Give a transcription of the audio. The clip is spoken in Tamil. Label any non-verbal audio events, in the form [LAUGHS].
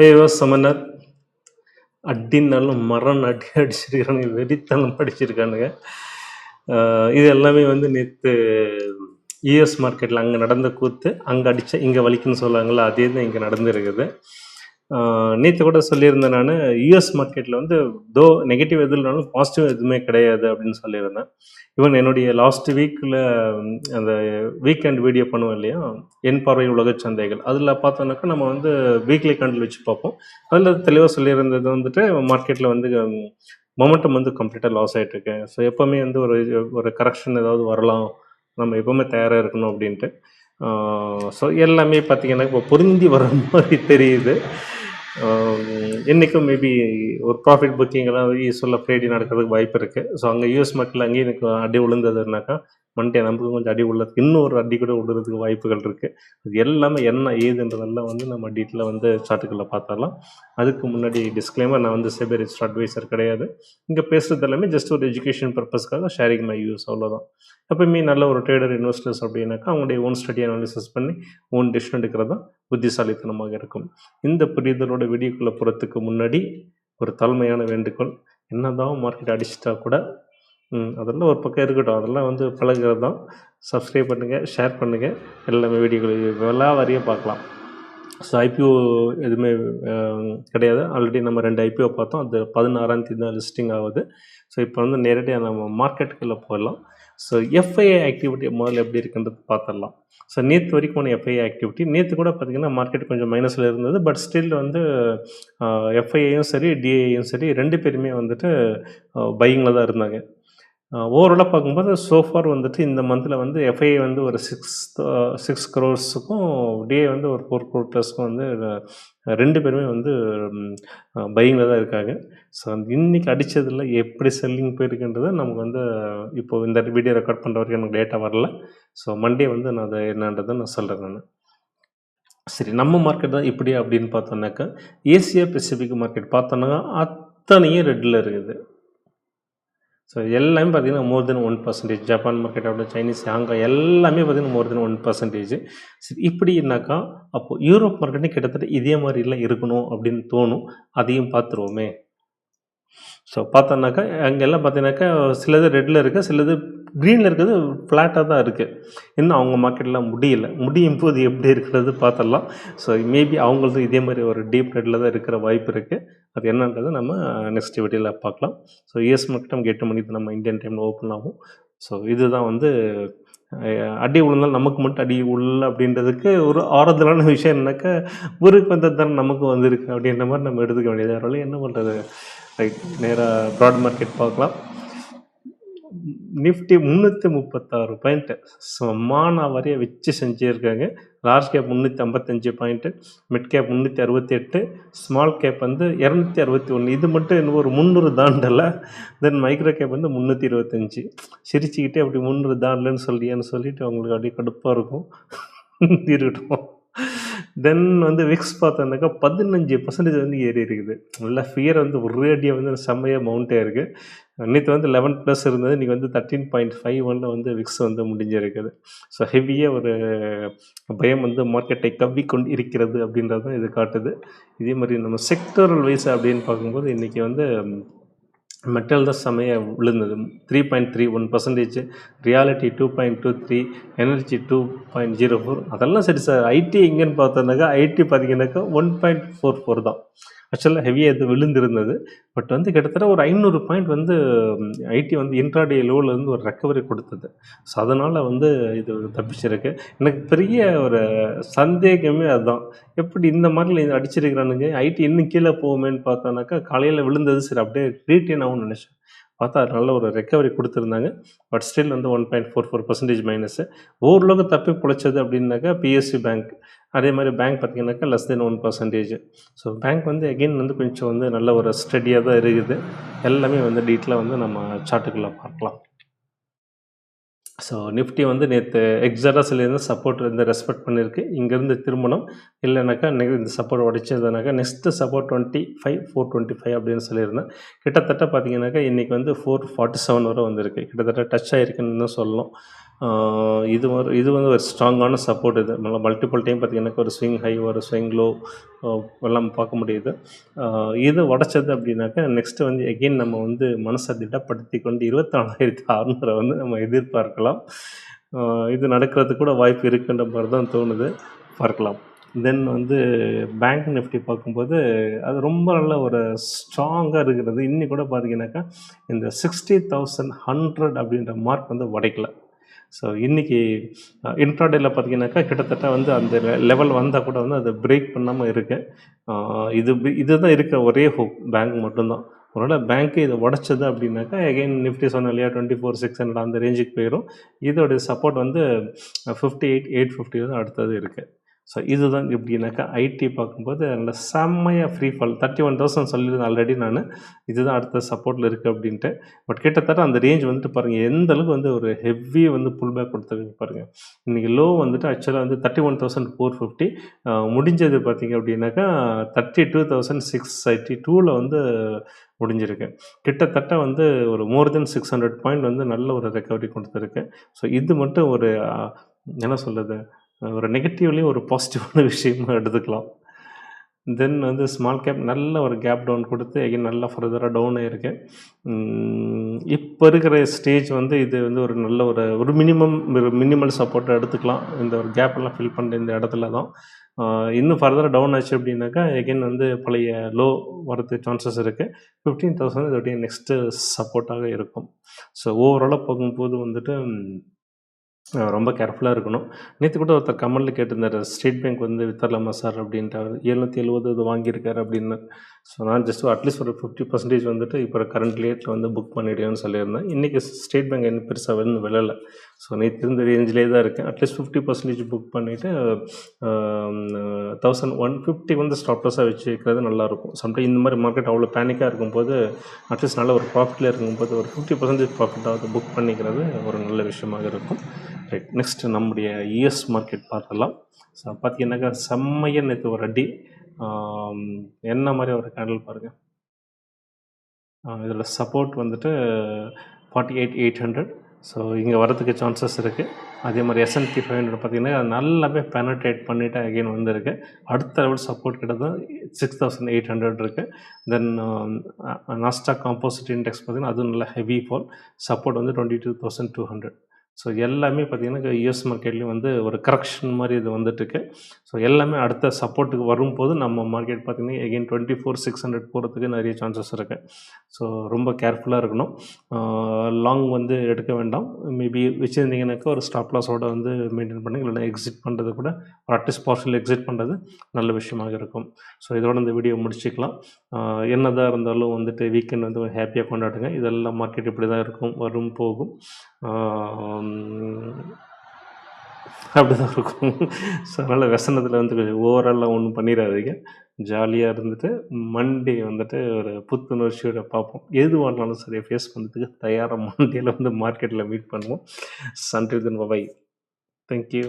ஐயோ சமனர் அடின்னாலும் மரம் அடி அடிச்சிருக்கானுங்க வெறித்தனம் படிச்சிருக்கானுங்க. இது எல்லாமே வந்து நேற்று யூஎஸ் மார்க்கெட்டில் அங்கே நடந்த கூத்து அங்கே அடித்தா இங்கே வலிக்குன்னு சொல்லுவாங்கள்ல அதே தான் இங்கே நடந்துருக்குது. நேற்று கூட சொல்லியிருந்தேன் நான் யூஎஸ் மார்க்கெட்டில் வந்து தோ நெகட்டிவ் எதுனாலும் பாசிட்டிவ் எதுவுமே கிடையாது அப்படின்னு சொல்லியிருந்தேன். ஈவன் என்னுடைய லாஸ்ட் வீக்கில் அந்த வீக்கெண்ட் வீடியோ பண்ணுவோம் இல்லையா என் பார்வை உலக சந்தைகள். அதில் பார்த்தோன்னாக்கா நம்ம வந்து வீக்லி கண்டில் வச்சு பார்ப்போம். அதில் தெளிவாக சொல்லியிருந்தது வந்துட்டு மார்க்கெட்டில் வந்து மொமெண்டம் வந்து கம்ப்ளீட்டாக லாஸ் ஆகிட்டு இருக்கேன் ஸோ எப்போவுமே வந்து ஒரு ஒரு கரெக்ஷன் ஏதாவது வரலாம். நம்ம எப்போவுமே தயாராக இருக்கணும் அப்படின்ட்டு. ஸோ எல்லாமே பார்த்தீங்கன்னா இப்போ பொருந்தி வர மாதிரி தெரியுது. இன்றைக்கும் மேபி ஒரு ப்ராஃபிட் புக்கிங் எல்லாம் யூஸ்ஃபுல்லாக ஃப்ரைடே நடக்கிறதுக்கு வாய்ப்பு இருக்குது ஸோ அங்கே யூஎஸ் மக்கள் அங்கேயும் எனக்கு அடி விழுந்ததுனாக்கா மண்டே நமக்கு கொஞ்சம் அடி விழுறதுக்கு இன்னொரு அடி கூட விடுறதுக்கு வாய்ப்புகள் இருக்குது அது எல்லாமே என்ன ஏதுன்றதெல்லாம் வந்து நம்ம டீட்டெயிலாக வந்து சார்ட்டுக்குள்ளே பார்த்தரலாம் அதுக்கு முன்னாடி டிஸ்க்ளைமர் நான் வந்து செபி ரிஜிஸ்டர் அட்வைசர் கிடையாது. இங்கே பேசுகிறது எல்லாமே ஜஸ்ட் ஒரு எஜுகேஷன் பர்பஸ்க்காக ஷேரிங் மை யூஸ் அவ்வளோதான் எப்பயுமே நல்ல ஒரு ட்ரேடர் இன்வெஸ்டர்ஸ் அப்படின்னாக்கா அவங்களுடைய ஓன் ஸ்டடி அனாலிசிஸ் பண்ணி ஓன் டிசிஷன் எடுக்கிறது தான் புத்திசாலித்தனமாக இருக்கும். இந்த புரிதலோட வீடியோக்குள்ளே போகிறதுக்கு முன்னாடி ஒரு தலைமையான வேண்டுகோள் என்னதான் மார்க்கெட் அடிச்சிட்டா கூட ம், அதெல்லாம் ஒரு பக்கம் இருக்கட்டும். அதெல்லாம் வந்து பழகிறது தான் சப்ஸ்கிரைப் பண்ணுங்கள் ஷேர் பண்ணுங்கள் எல்லாமே வீடியோக்கள் எல்லா வரையும் பார்க்கலாம். ஸோ ஐபிஓ எதுவுமே கிடையாது. ஆல்ரெடி நம்ம ரெண்டு ஐபிஓ பார்த்தோம். அது பதினாறாம் தேதி தான் லிஸ்டிங் ஆகுது. ஸோ இப்போ வந்து நேரடியாக நம்ம மார்க்கெட்டுக்குள்ளே போயிடலாம். ஸோ எஃப்ஐஏ ஆக்டிவிட்டி முதல்ல எப்படி இருக்குன்றது பார்த்துடலாம். ஸோ நேற்று வரைக்கும் எஃப்ஐஐ ஆக்டிவிட்டி நேற்று கூட பார்த்திங்கன்னா மார்க்கெட் கொஞ்சம் மைனஸில் இருந்தது. பட் ஸ்டில் வந்து எஃப்ஐஏயும் சரி டிஐயும் சரி ரெண்டு பேருமே வந்துட்டு பையிங்கில் தான் இருந்தாங்க. ஓவராலாக பார்க்கும்போது சோஃபார் வந்துட்டு இந்த மந்தில் வந்து எஃப்ஐ வந்து ஒரு சிக்ஸ் சிக்ஸ் க்ரோர்ஸுக்கும் டிஏ வந்து ஒரு ஃபோர் க்ரோர் ப்ளஸ்க்கும் வந்து ரெண்டு பேருமே வந்து பையிங்கில் தான் இருக்காங்க. ஸோ அந்த இன்றைக்கி அடித்ததில் எப்படி செல்லிங் போயிருக்குன்றது நமக்கு வந்து இப்போ இந்த வீடியோ ரெக்கார்ட் பண்ணுற வரைக்கும் எனக்கு டேட்டா வரல. ஸோ மண்டே வந்து நான் அதை என்னன்றதை நான் சொல்கிறேன் நான். சரி நம்ம மார்க்கெட் தான் இப்படி அப்படின்னு பார்த்தோன்னாக்கா ஏசியா பெசிபிக் மார்க்கெட் பார்த்தோன்னா அத்தனையும் ரெட்டில் இருக்குது. ஸோ எல்லாமே பார்த்தீங்கன்னா more than one percentage Japan market ஆகட்டும் சைனீஸ் ஹாங்காங் எல்லாமே பார்த்தீங்கன்னா மோர் தென் ஒன் பர்சன்டேஜ் சரி இப்படின்னாக்கா அப்போது யூரோப் மார்க்கெட்டும் கிட்டத்தட்ட இதே மாதிரிலாம் இருக்கணும் அப்படின்னு தோணும். அதையும் பார்த்துருவோமே. ஸோ பார்த்தோன்னாக்கா அங்கெல்லாம் பார்த்தீங்கன்னாக்கா சிலது ரெட்டில் இருக்குது சிலது க்ரீனில் இருக்கிறது ஃப்ளாட்டாக தான் இருக்குது இன்னும் அவங்க மார்க்கெட்டில் முடியல. முடியும் போது எப்படி இருக்கிறது பார்த்துடலாம் ஸோ மேபி அவங்களது இதே மாதிரி ஒரு டீப் ரெட்டில் தான் இருக்கிற வாய்ப்பு இருக்குது அது என்னன்றதை நம்ம நெக்ஸ்ட் வீடியோவில் பார்க்கலாம் ஸோ யூஎஸ் மார்க்கெட் நமக்கு எட்டு மணிக்கு நம்ம இந்தியன் டைமில் ஓப்பன் ஆகும். ஸோ இதுதான் வந்து அடி விழுந்தால் நமக்கு மட்டும் அடி உள்ள அப்படின்றதுக்கு ஒரு ஆறுதலான விஷயம் என்னக்கா ஊருக்கு வந்தது தானே நமக்கு வந்திருக்கு அப்படின்ற மாதிரி நம்ம எடுத்துக்க வேண்டியது வேறு என்ன பண்ணுறது ரைட் நேராக ப்ராட் மார்க்கெட் பார்க்கலாம். நிஃப்டி முந்நூற்றி முப்பத்தாறு பாயிண்ட்டு சமான வரைய வச்சு செஞ்சுருக்காங்க. லார்ஜ் கேப் முந்நூற்றி ஐம்பத்தஞ்சு பாயிண்ட்டு மிட் கேப் முந்நூற்றி அறுபத்தி எட்டு ஸ்மால் கேப் வந்து இரநூத்தி அறுபத்தி ஒன்று இது மட்டும் இன்னும் ஒரு முந்நூறு தாண்டலை. தென் மைக்ரோ கேப் வந்து முந்நூற்றி இருபத்தஞ்சி. சிரிச்சுக்கிட்டே அப்படி முந்நூறு தாண்டலன்னு சொல்லியான்னு சொல்லிட்டு அவங்களுக்கு அப்படியே கடுப்பாக இருக்கும். [LAUGHS] இருக்கட்டும் தென் வந்து விக்ஸ் பார்த்தோன்னாக்கா பதினஞ்சு பர்சன்டேஜ் வந்து ஏறி இருக்குது. நல்லா ஃபியர் வந்து ஒரே அடியாக வந்து செம்மையாக மவுண்ட் இருக்குது நேற்று வந்து லெவன் ப்ளஸ் இருந்தது இன்றைக்கி வந்து தேர்ட்டீன் பாயிண்ட் ஃபைவ் ஒனில் வந்து விக்ஸ் வந்து முடிஞ்சிருக்குது. ஸோ ஹெவியாக ஒரு பயம் வந்து மார்க்கெட்டை கவ்வி கொண்டு இருக்கிறது அப்படின்றது தான் இது காட்டுது. இதே மாதிரி நம்ம செக்டரல் வைஸ் அப்படின்னு பார்க்கும்போது இன்றைக்கி வந்து மெட்டல் தான் செமையாக விழுந்தது. Three point three one percentage reality two point two three energy two point zero four அதெல்லாம் சரி சார் ஐடி எங்கேன்னு பார்த்தோன்னாக்கா ஐடி பார்த்தீங்கன்னாக்கா ஒன் பாயிண்ட் ஃபோர் ஃபோர் தான். ஆக்சுவலாக ஹெவியாக இது விழுந்திருந்தது. பட் வந்து கிட்டத்தட்ட ஒரு ஐநூறு பாயிண்ட் வந்து ஐடி வந்து இன்ட்ராடே லோவிலேருந்து ஒரு ரெக்கவரி கொடுத்தது. ஸோ அதனால் வந்து இது தப்பிச்சிருக்கு. எனக்கு பெரிய ஒரு சந்தேகமே அதுதான். எப்படி இந்த மாதிரி அடிச்சிருக்கிறானுங்க? ஐடி இன்னும் கீழே போகுமேன்னு பார்த்தோன்னாக்கா காலையில் விழுந்தது சரி அப்படியே ரீட்டைன் ஆகும்னு நினச்சேன். பார்த்தா அது நல்ல ஒரு ரெக்கவரி கொடுத்துருந்தாங்க. பட் ஸ்டில் வந்து one point four four percentage minus ஓரளவுக்கு தப்பி பிழைச்சது அப்படின்னாக்கா பிஎஸ்சி பேங்க் அதே மாதிரி பேங்க் பார்த்தீங்கன்னாக்கா less than one percentage so bank வந்து எகெயின் வந்து கொஞ்சம் வந்து நல்ல ஒரு ஸ்டடியாக தான் இருக்குது. எல்லாமே வந்து டீட்டெயிலாக வந்து நம்ம சார்ட்டுக்குள்ளே பார்க்கலாம். ஸோ நிஃப்டி வந்து நேற்று எக்ஸாக்டாக சொல்லியிருந்தேன் சப்போர்ட் இந்த ரெஸ்பெக்ட் பண்ணியிருக்கு. இங்கேருந்து திரும்பணும். இல்லைனாக்கா இந்த support உடைச்சிருந்தனாக்கா next support twenty five four twenty five அப்படின்னு சொல்லியிருந்தேன். கிட்டத்தட்ட பார்த்தீங்கன்னாக்கா இன்றைக்கி வந்து ஃபோர் ஃபார்ட்டி செவன் வரை வந்திருக்கு. கிட்டத்தட்ட டச் ஆகிருக்குன்னு தான் சொல்லணும். இது ஒரு இது வந்து ஒரு ஸ்ட்ராங்கான சப்போர்ட் இது. நல்லா மல்டிபிள் டைம் பார்த்தீங்கன்னா ஒரு ஸ்விங் ஹை ஒரு ஸ்விங் லோ எல்லாம் பார்க்க முடியுது. இது உடச்சது அப்படின்னாக்கா நெக்ஸ்ட்டு வந்து எகெயின் நம்ம வந்து மனசை திட்டப்படுத்தி கொண்டு இருபத்தாலாயிரத்தி அறநூறை வந்து நம்ம எதிர்பார்க்கலாம். இது நடக்கிறதுக்கு கூட வாய்ப்பு இருக்குன்ற மாதிரி தான் தோணுது. பார்க்கலாம். தென் வந்து பேங்க் நிஃப்டி பார்க்கும்போது அது ரொம்ப நல்ல ஒரு ஸ்ட்ராங்காக இருக்கிறது. இன்னி கூட பார்த்தீங்கன்னாக்கா இந்த சிக்ஸ்டி தௌசண்ட் ஹண்ட்ரட் அப்படின்ற மார்க் வந்து உடைக்கல. ஸோ இன்றைக்கி இன்ட்ராடேல பார்த்தீங்கன்னாக்கா கிட்டத்தட்ட வந்து அந்த லெவல் வந்தால் கூட வந்து அதை பிரேக் பண்ணாமல் இருக்கு. இது இதுதான் இருக்கிற ஒரே ஹோப் பேங்க் மட்டும்தான். ஒருவேளை பேங்க்கு இதை உடச்சது அப்படின்னாக்கா எகைன் நிஃப்டி சொன்ன இல்லையா டுவெண்ட்டி ஃபோர் சிக்ஸ் ஹண்ட்ரட் அந்த ரேஞ்சுக்கு போயிடும் இதோடைய சப்போர்ட் வந்து ஃபிஃப்டி எயிட் எயிட் ஃபிஃப்டி தான் அடுத்தது இருக்குது ஸோ இதுதான் எப்படின்னாக்கா ஐடி பார்க்கும்போது நல்ல செம்மையாக free fall thirty one thousand சொல்லியிருந்தேன் ஆல்ரெடி நான். இதுதான் அடுத்த சப்போர்ட்டில் இருக்குது அப்படின்ட்டு. பட் கிட்டத்தட்ட அந்த ரேஞ்ச் வந்துட்டு பாருங்கள் எந்த அளவுக்கு வந்து ஒரு ஹெவி வந்து புல் பேக் கொடுத்துருக்கு பாருங்கள் இன்றைக்கி லோ வந்துட்டு ஆக்சுவலாக வந்து thirty one thousand four fifty முடிஞ்சது பார்த்தீங்க அப்படின்னாக்கா thirty two thousand six thirty டூவில் வந்து முடிஞ்சிருக்கு. கிட்டத்தட்ட வந்து ஒரு more than six hundred point வந்து நல்ல ஒரு ரெக்கவரி கொடுத்துருக்கு. ஸோ இது மட்டும் ஒரு என்ன சொல்கிறது ஒரு நெகட்டிவ்லேயும் ஒரு பாசிட்டிவான விஷயமாக எடுத்துக்கலாம். தென் வந்து ஸ்மால் கேப் நல்ல ஒரு கேப் டவுன் கொடுத்து எகைன் நல்லா ஃபர்தராக டவுன் ஆகிருக்கு இப்போ இருக்கிற ஸ்டேஜ் வந்து இது வந்து ஒரு நல்ல ஒரு ஒரு மினிமம் ஒரு மினிமல் சப்போர்ட்டை எடுத்துக்கலாம். இந்த ஒரு கேப் எல்லாம் ஃபில் பண்ணுற இந்த இடத்துல தான். இன்னும் ஃபர்தராக டவுன் ஆச்சு அப்படின்னாக்கா எகைன் வந்து பழைய லோ வரது சான்சஸ் இருக்குது ஃபிஃப்டீன் தௌசண்ட் இதோடைய நெக்ஸ்ட்டு சப்போர்ட்டாக இருக்கும். ஸோ ஓவராலாக போகும்போது வந்துட்டு ரொம்ப கேர்ஃபுல்லாக இருக்கணும். நேற்று கூட ஒருத்தர் கமெண்ட்டில் கேட்டிருந்தார் ஸ்டேட் பேங்க் வந்து வித்தரலாமா சார் அப்படின்ட்டு அவர் எழுநூற்றி எழுபது இது வாங்கியிருக்காரு அப்படின்னு. ஸோ நான் ஜஸ்ட் அட்லீஸ்ட் ஒரு ஃபிஃப்டி பர்சன்டேஜ் வந்துட்டு இப்போ கரண்ட் ரேட்டில் வந்து புக் பண்ணிடுவேன்னு சொல்லியிருந்தேன். இன்றைக்கி ஸ்டேட் பேங்க் என்ன பெருசாக வந்து விழலை. ஸோ நேற்று இருந்த ரேஞ்சிலே தான் இருக்கேன் at least fifty percentage book பண்ணிவிட்டு தௌசண்ட் ஒன் ஃபிஃப்டி வந்து ஸ்டாப்லஸாக வச்சுக்கிறது நல்லாயிருக்கும். சம்டைம் இந்த மாதிரி மார்க்கெட் அவ்வளோ பேனிக்காக இருக்கும்போது அட்லீஸ்ட் நல்ல ஒரு ப்ராஃபிட்டில் இருக்கும்போது ஒரு ஃபிஃப்டி பர்சன்டேஜ் ப்ராஃபிட்டாவது புக் பண்ணிக்கிறது ஒரு நல்ல விஷயமாக இருக்கும். ரைட் நெக்ஸ்ட் நம்முடைய யூஎஸ் மார்க்கெட் பார்க்கலாம். ஸோ பார்த்தீங்கன்னாக்கா செம்மையாக நேற்று ஒரு அடி என்ன மாதிரி ஒரு கேண்டில் பாருங்கள் இதில் சப்போர்ட் வந்துட்டு forty eight eight hundred so இங்கே வரதுக்கு சான்சஸ் இருக்குது அதே மாதிரி எஸ்என்பி ஃபைவ் ஹண்ட்ரட் பார்த்தீங்கன்னா நல்லாவே பெனட்ரேட் பண்ணிவிட்டு அகைன் வந்திருக்கு. அடுத்த லெவல் சப்போர்ட் கிட்டத்தட்ட சிக்ஸ் தௌசண்ட் எயிட் ஹண்ட்ரட் இருக்குது தென் நாஸ்டாக் காம்போசிட் இண்டெக்ஸ் பார்த்தீங்கன்னா அதுவும் நல்ல ஹெவி ஃபால் சப்போர்ட் வந்து twenty two thousand two hundred so எல்லாமே பார்த்திங்கன்னா யூஎஸ் மார்க்கெட்லேயும் வந்து ஒரு கரெக்ஷன் மாதிரி இது வந்துட்டுருக்கு. ஸோ எல்லாமே அடுத்த சப்போர்ட்டுக்கு வரும்போது நம்ம மார்க்கெட் பார்த்தீங்கன்னா again twenty four six hundred போகிறதுக்கு நிறைய சான்சஸ் இருக்குது ஸோ ரொம்ப கேர்ஃபுல்லாக இருக்கணும். லாங் வந்து எடுக்க வேண்டாம். மேபி வச்சுருந்தீங்கன்னாக்கா ஒரு ஸ்டாப் லாஸோட வந்து மெயின்டைன் பண்ணுங்க இல்லைன்னா எக்ஸிட் பண்ணுறது கூட ஒரு அட்லீஸ்ட் பார்சல் எக்ஸிட் பண்ணுறது நல்ல விஷயமாக இருக்கும். ஸோ இதோட இந்த வீடியோ முடிச்சுக்கலாம். என்னதாக என்னதான் இருந்தாலும் வந்துட்டு வீக்கெண்ட் வந்து ஹாப்பியாக கொண்டாடுங்க. இதெல்லாம் மார்க்கெட் இப்படி தான் இருக்கும் வரும் போகும். அப்படி தான் இருக்கும். ஸோ அதனால் व्यசனத்தில் வந்து கொஞ்சம் ஓவராலாக ஒன்றும் பண்ணிடாதீங்க. ஜாலியாக இருந்துட்டு மண்டே வந்துட்டு ஒரு புத்துணர்ச்சியோட பார்ப்போம். எது வாங்கினாலும் சரி ஃபேஸ் பண்ணுறதுக்கு தயாராக மண்டேல வந்து மார்க்கெட்டில் மீட் பண்ணுவோம். சன்டில் தன் பை தேங்க்யூ